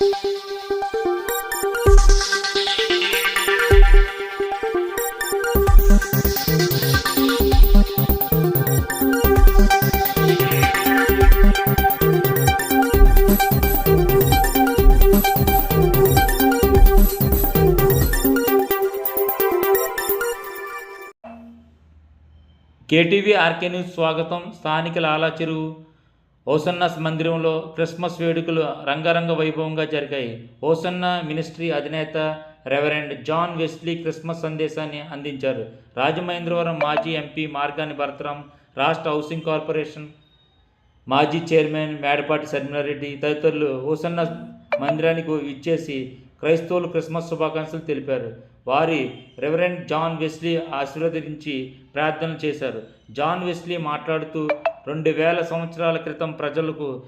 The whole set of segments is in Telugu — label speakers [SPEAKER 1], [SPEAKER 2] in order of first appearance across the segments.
[SPEAKER 1] కేటీవీ ఆర్కే న్యూస్ స్వాగతం. స్థానిక లాలా చెరువు. ఓసన్నస్ మందిరంలో క్రిస్మస్ వేడుకలు రంగరంగ వైభవంగా జరిగాయి. ఓసన్న మినిస్ట్రీ అధినేత రెవరెండ్ జాన్ వెస్లీ క్రిస్మస్ సందేశాన్ని అందించారు. రాజమహేంద్రవరం మాజీ ఎంపీ మార్గాని భరతరాం రాష్ట్ర హౌసింగ్ కార్పొరేషన్ మాజీ చైర్మన్ మేడపాటి సత్యనారెడ్డి తదితరులు ఓసన్న మందిరానికి ఇచ్చేసి క్రైస్తవులు క్రిస్మస్ శుభాకాంక్షలు తెలిపారు. వారి రెవరెండ్ జాన్ వెస్లీ ఆశీర్వదించి ప్రార్థనలు చేశారు. జాన్ వెస్లీ మాట్లాడుతూ రెండు వేల సంవత్సరాల క్రితం ప్రజలకు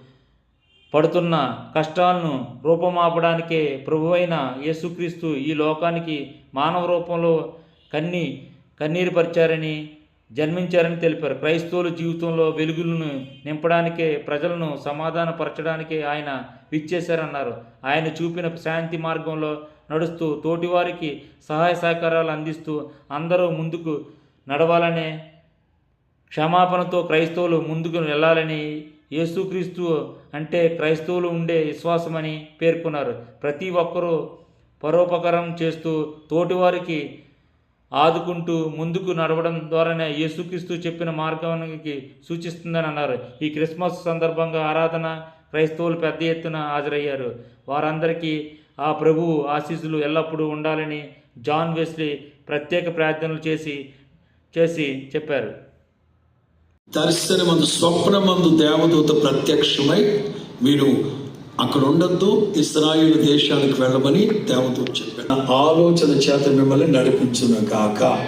[SPEAKER 1] పడుతున్న కష్టాలను రూపమాపడానికే ప్రభువైన యేసుక్రీస్తు ఈ లోకానికి మానవ రూపంలో కన్ని కన్నీరు పరిచారని జన్మించారని తెలిపారు. క్రైస్తవుల జీవితంలో వెలుగులను నింపడానికే ప్రజలను సమాధానపరచడానికే ఆయన విచ్చేశారన్నారు. ఆయన చూపిన శాంతి మార్గంలో నడుస్తూ తోటివారికి సహాయ సహకారాలు అందిస్తూ అందరూ ముందుకు నడవాలనే క్షమాపణతో క్రైస్తవులు ముందుకు వెళ్ళాలని యేసుక్రీస్తు అంటే క్రైస్తవులు ఉండే విశ్వాసమని పేర్కొన్నారు. ప్రతి ఒక్కరూ పరోపకారం చేస్తూ తోటివారికి ఆదుకుంటూ ముందుకు నడవడం ద్వారానే యేసుక్రీస్తు చెప్పిన మార్గానికి సూచిస్తుందని అన్నారు. ఈ క్రిస్మస్ సందర్భంగా ఆరాధన క్రైస్తవులు పెద్ద ఎత్తున హాజరయ్యారు. వారందరికీ ఆ ప్రభువు ఆశీస్సులు ఎల్లప్పుడూ ఉండాలని జాన్ వెస్లీ ప్రత్యేక ప్రార్థనలు చేసి చేసి చెప్పారు.
[SPEAKER 2] దర్శనమందు స్వప్నమందు దేవదూత ప్రత్యక్షమై మీరు అక్కడ ఉండొద్దు ఇస్రాయిల్ దేశానికి వెళ్ళమని దేవదూత చెప్పాడు. నా ఆలోచన చేత మిమ్మల్ని నడిపించును కాక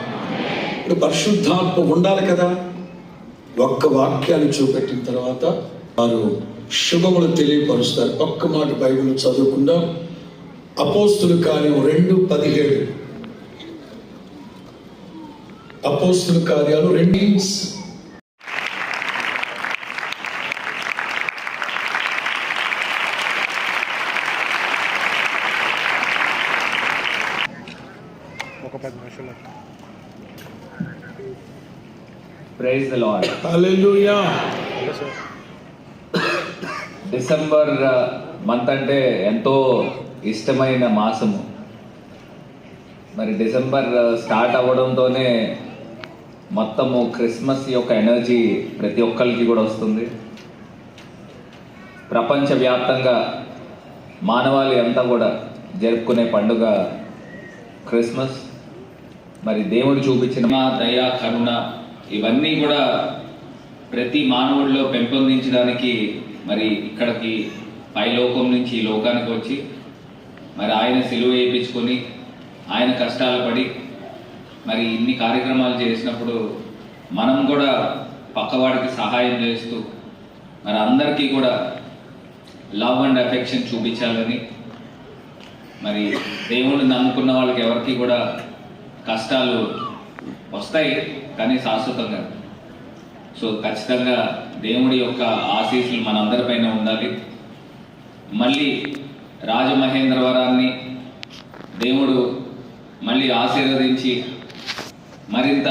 [SPEAKER 2] ఇప్పుడు పరిశుద్ధాత్మ ఉండాలి కదా. ఒక్క వాక్యాన్ని చూపెట్టిన తర్వాత వారు శుభములు తెలియపరుస్తారు. ఒక్క మాట బైబిల్ చదువుకుందాం. అపోస్తుల కార్యం రెండు పదిహేడు. అపోస్తుల కార్యాలు రెండు
[SPEAKER 3] praise the Lord
[SPEAKER 2] hallelujah
[SPEAKER 4] hello sir
[SPEAKER 3] December month అంటే ఎంతో ఇష్టమైన మాసము. మరి డిసెంబర్ స్టార్ట్ అవ్వడంతోనే మొత్తము క్రిస్మస్ యొక్క ఎనర్జీ ప్రతి ఒక్కరికి కూడా వస్తుంది. ప్రపంచవ్యాప్తంగా మానవాళి అంతా కూడా జరుపుకునే పండుగ క్రిస్మస్ మరి దేవుడు చూపించిన దయ కరుణ ఇవన్నీ కూడా ప్రతి మానవుడిలో పెంపొందించడానికి మరి ఇక్కడికి పై లోకం నుంచి ఈ లోకానికి వచ్చి మరి ఆయన సెలువు వేయించుకొని ఆయన కష్టాలు పడి మరి ఇన్ని కార్యక్రమాలు చేసినప్పుడు మనం కూడా పక్కవాడికి సహాయం చేస్తూ మరి అందరికీ కూడా లవ్ అండ్ అఫెక్షన్ చూపించాలని మరి దేవుణ్ణి నమ్ముకున్న వాళ్ళకి ఎవరికి కూడా కష్టాలు వస్తాయి కానీ శాశ్వతంగా. సో ఖచ్చితంగా దేవుడి యొక్క ఆశీస్సులు మనందరిపైన ఉండాలి. మళ్ళీ రాజమహేంద్రవరాన్ని దేవుడు మళ్ళీ ఆశీర్వదించి మరింత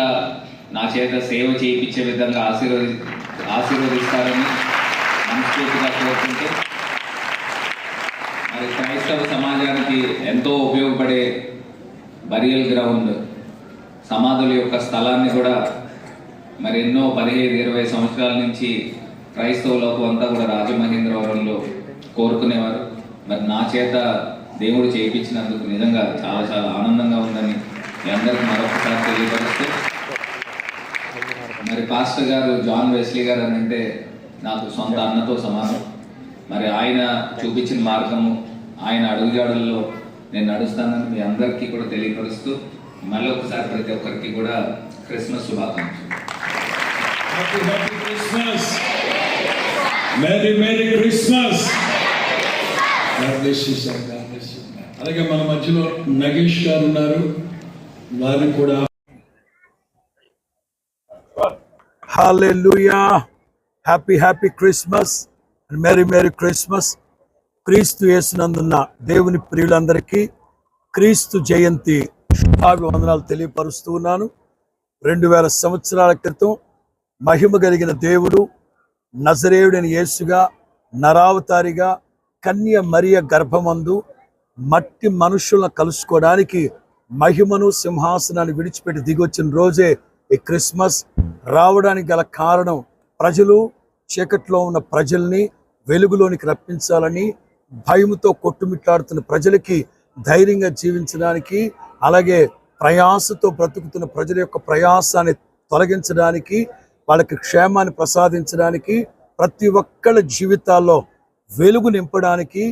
[SPEAKER 3] నా చేత సేవ చేయించే విధంగా ఆశీర్వది ఆశీర్వదిస్తారని మనస్ఫూర్తిగా కోరుకుంటే మరి క్రైస్తవ సమాజానికి ఎంతో ఉపయోగపడే బరియల్ గ్రౌండ్ సమాధుల యొక్క స్థలాన్ని కూడా మరి ఎన్నో పదిహేను ఇరవై సంవత్సరాల నుంచి క్రైస్తవ లోకం అంతా కూడా రాజమహేంద్రవరంలో కోరుకునేవారు. మరి నా చేత దేవుడు చేయించినందుకు నిజంగా చాలా చాలా ఆనందంగా ఉందని మీ అందరికీ మరొకసారి తెలియపరుస్తూ మరి పాస్టర్ గారు జాన్ వెస్లీ గారు అని అంటే నాకు సొంత అన్నతో సమానం. మరి ఆయన చూపించిన మార్గము ఆయన అడుగుజాడుల్లో నేను నడుస్తానని మీ అందరికీ కూడా తెలియపరుస్తూ మళ్ళీ ఒకసారి ప్రతి ఒక్కరికి కూడా క్రిస్మస్ శుభాకాంక్షలు
[SPEAKER 2] happy happy Christmas merry merry Christmas. అలాగే మన మధ్యలో నగేష్ గారు ఉన్నారు వారిని కూడా
[SPEAKER 5] Hallelujah. Happy, happy Christmas and Merry, Merry Christmas.
[SPEAKER 2] క్రీస్తు యేసునందున్న దేవుని ప్రియులందరికీ క్రీస్తు జయంతి శుభాభివందనాలు తెలియపరుస్తూ ఉన్నాను. రెండు వేల సంవత్సరాల క్రితం మహిమ కలిగిన దేవుడు నజరేయుడని యేసుగా నరావతారిగా కన్య మరియ గర్భమందు మట్టి మనుషులను కలుసుకోవడానికి మహిమను సింహాసనాన్ని విడిచిపెట్టి దిగొచ్చిన రోజే ఈ క్రిస్మస్ రావడానికి గల కారణం ప్రజలు చీకట్లో ఉన్న ప్రజల్ని వెలుగులోనికి రప్పించాలని భయముతో కొట్టుమిట్లాడుతున్న ప్రజలకి ధైర్యంగా జీవించడానికి అలాగే ప్రయాసతో బ్రతుకుతున్న ప్రజల యొక్క ప్రయాసాన్ని తొలగించడానికి వాళ్ళకి క్షేమాన్ని ప్రసాదించడానికి ప్రతి ఒక్కళ్ళ జీవితాల్లో వెలుగు నింపడానికి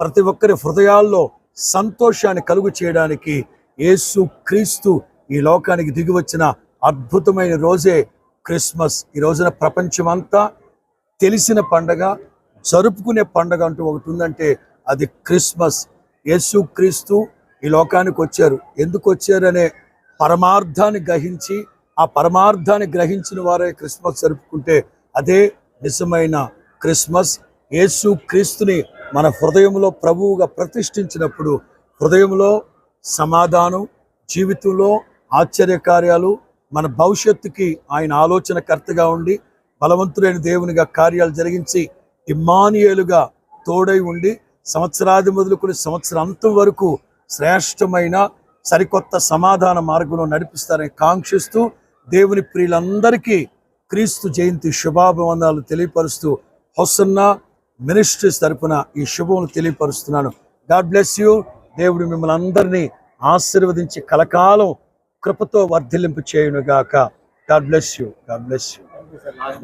[SPEAKER 2] ప్రతి ఒక్కరి హృదయాల్లో సంతోషాన్ని కలుగు చేయడానికి యేసు క్రీస్తు ఈ లోకానికి దిగి వచ్చిన అద్భుతమైన రోజే క్రిస్మస్. ఈ రోజున ప్రపంచమంతా తెలిసిన పండగ జరుపుకునే పండగ అంటూ ఒకటి ఉందంటే అది క్రిస్మస్. యేసు క్రీస్తు ఈ లోకానికి వచ్చారు. ఎందుకు వచ్చారనే పరమార్థాన్ని గ్రహించి ఆ పరమార్థాన్ని గ్రహించిన వారే క్రిస్మస్ జరుపుకుంటే అదే నిజమైన క్రిస్మస్. యేసు క్రీస్తుని మన హృదయంలో ప్రభువుగా ప్రతిష్ఠించినప్పుడు హృదయంలో సమాధానం జీవితంలో ఆశ్చర్యకార్యాలు మన భవిష్యత్తుకి ఆయన ఆలోచనకర్తగా ఉండి బలవంతుడైన దేవునిగా కార్యాలు జరిగించి ఇమ్మానియేలుగా తోడై ఉండి సంవత్సరాది మొదలుకొని సంవత్సరాంతం వరకు శ్రేష్టమైన సరికొత్త సమాధాన మార్గంలో నడిపిస్తారని కాంక్షిస్తూ దేవుని ప్రియులందరికీ క్రీస్తు జయంతి శుభాభివందాలు తెలియపరుస్తూ హొసన్న మినిస్ట్రీస్ తరఫున ఈ శుభములు తెలియపరుస్తున్నాను. God bless you. దేవుడు మిమ్మల్ని అందరినీ ఆశీర్వదించి కలకాలం కృపతో వర్ధిల్లింపు చేయునుగాక God bless you. God bless you.